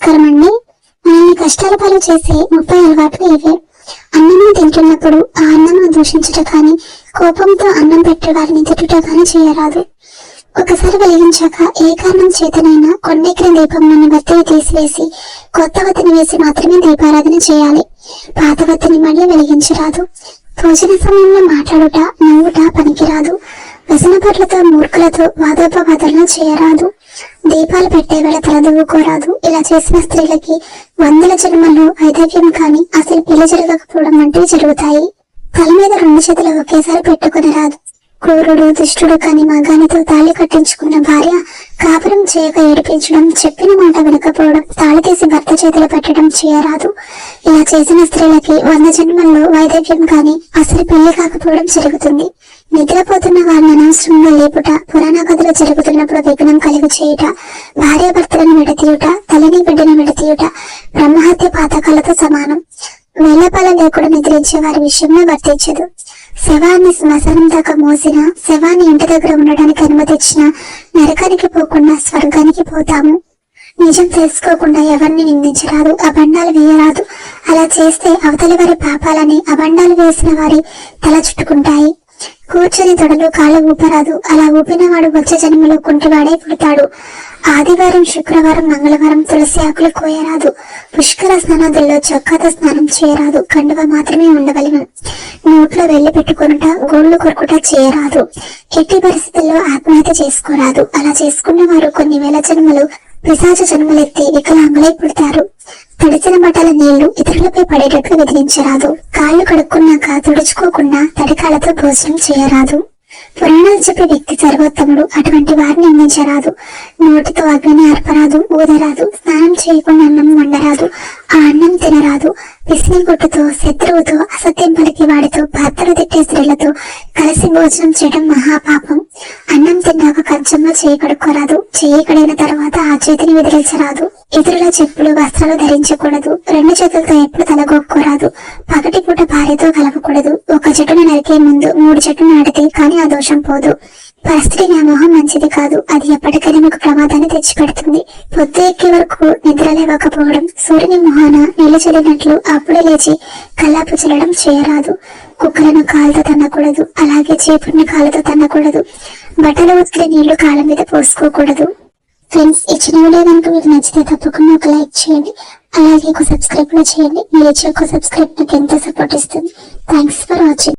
నమస్కారం అండి మనల్ని కష్టాల పాలు చేసే ముప్పై అలవాట్లు ఇవే. అన్నము తింటున్నప్పుడు ఆ అన్నము దూషించుట కానీ కోపంతో అన్నం పెట్టే వారిని తిట్టుట కానీ చేయరాదు. ఒకసారి వెలిగించాక ఏ కారణం చేతనైనా కొండెక్కిన దీపం నుండి వత్తిని తీసివేసి కొత్త వత్తిని వేసి మాత్రమే దీపారాధన చేయాలి. పాత వత్తిని మళ్ళీ వెలిగించరాదు. భోజన సమయంలో మాట్లాడుట నవ్వుట పనికిరాదు. వ్యసనపట్లతో మూర్ఖులతో వాదోపవాదనలు చేయరాదు. దీపాలు పెట్టే వేళ తలదూకోరాదు ఇలా చేసిన స్త్రీలకి వందల జన్మలు ఐదవ్యం కాని అసలు పెళ్ళి జరగకపోవడం వంటివి జరుగుతాయి. తల మీద రెండు చేతులు ఒకేసారి పెట్టుకుని రాదు. క్రూరుడు దుష్టుడు కాని మగానితో తాళి కట్టించుకున్న భార్య కాపురం చేయక ఏడిపించడం చెప్పిన మాట వినకపోవడం తాళి తీసి భర్త చేతులు పెట్టడం చేయరాదు. ఇలా చేసిన స్త్రీలకి వంద జన్మల్లో వైదవ్యం కాని అసలు పెళ్ళి కాకపోవడం జరుగుతుంది. నిద్రపోతున్న వారిని అనవసరంగా లేపుట పురాణ కథలు జరుగుతున్నప్పుడు విఘ్నం కలిగి చేయుట భార్య భర్తలను విడతీయుట తల్లిని బిడ్డను విడతీయుట బ్రహ్మహత్య పాతకాలతో సమానం. వేలపాల లేకుండా నిద్రించే వారి విషయంలో వర్తించదు. శవాన్ని శ్మశానం దాకా మోసిన శవాన్ని ఇంటి దగ్గర ఉండడానికి అనుమతిచ్చిన నరకానికి పోకుండా స్వర్గానికి పోతాము. నిజం తెలుసుకోకుండా ఎవరిని నిందించరాదు అబండాలు వేయరాదు. అలా చేస్తే అవతలి వారి పాపాలని అబండాలు వేసిన వారి తల చుట్టుకుంటాయి. కూర్చొని తొడలు కాళ్ళు ఊపరాదు. అలా ఊపిన వాడు వచ్చే జన్మలో కుంటివాడే పుడతాడు. ఆదివారం శుక్రవారం మంగళవారం తులసి ఆకులు కోయరాదు. పుష్కర స్నానాదుల్లో చొక్కాతో స్నానం చేయరాదు. కండువ మాత్రమే ఉండవలను. నోట్లో వెళ్ళి పెట్టుకునుట గోళ్ళు కొరుకుట చేయరాదు. ఎట్టి పరిస్థితుల్లో ఆత్మహత్య చేసుకోరాదు. అలా చేసుకున్న వారు కొన్ని వేల జన్మలు పిశాచ జన్మలెత్తి వికలాంగులై పుడతారు. తడిసిన బట్టల నీళ్ళు ఇతరులపై పడేటట్లు విధించరాదు. కాళ్ళు కడుక్కున్నాక తుడుచుకోకుండా తడికాలతో భోజనం చేయరాదు. పురాణాలు చెప్పే వ్యక్తి సర్వోత్తముడు. అటువంటి వారిని నిందించరాదు. నోటితో అగ్ని అర్పరాదు ఊదరాదు. స్నానం చేయకుండా అన్నం వండరాదు. ఆ అన్నం తినరాదు. పిసిని గుట్టుతో శత్రువుతో అసత్యం పలికి వాడితో భర్తలు తిట్టే స్త్రీలతో కలిసి భోజనం చేయడం మహాపాపం. అన్నం తిన్నాక కంచంలో చేయి కడుక్కోరాదు. చేయి కడిగిన తర్వాత ఆ చేతిని విదిలించరాదు. ఇతరుల చెప్పులు వస్త్రాలు ధరించకూడదు. రెండు చేతులతో ఎప్పుడు తలగొక్కరాదు. పగటి పూట భార్యతో కలవకూడదు. ఒక చెట్టును నరికే ముందు మూడు చెట్లు నాటితే కానీ ఆ దోషం పోదు. పరిస్థితి వ్యామోహం మంచిది కాదు. అది ఎప్పటికైనా మీకు ప్రమాదాన్ని తెచ్చిపెడుతుంది. పొద్దు ఎక్కే వరకు నిద్ర లేవకపోవడం సూర్యుని మొహాన నీళ్ళు చల్లినట్లు అప్పుడే లేచి కల్లాపు చల్లడం చేయరాదు. కుక్కలను కాలుతో తన్నకూడదు. అలాగే చేపుడిని కాలుతో తన్నకూడదు. బట్టలు ఉతికిన నీళ్ళు కాళ్ళ మీద పోసుకోకూడదు. ఫ్రెండ్స్ ఇచ్చిన వీడియో కనుక మీకు నచ్చితే తప్పకుండా ఒక లైక్ చేయండి. అలాగే ఒక సబ్స్క్రైబ్ కూడా చేయండి. మీరు ఇచ్చే ఒక సబ్స్క్రైబ్ నాకు ఎంతో సపోర్ట్ ఇస్తుంది. Thanks for watching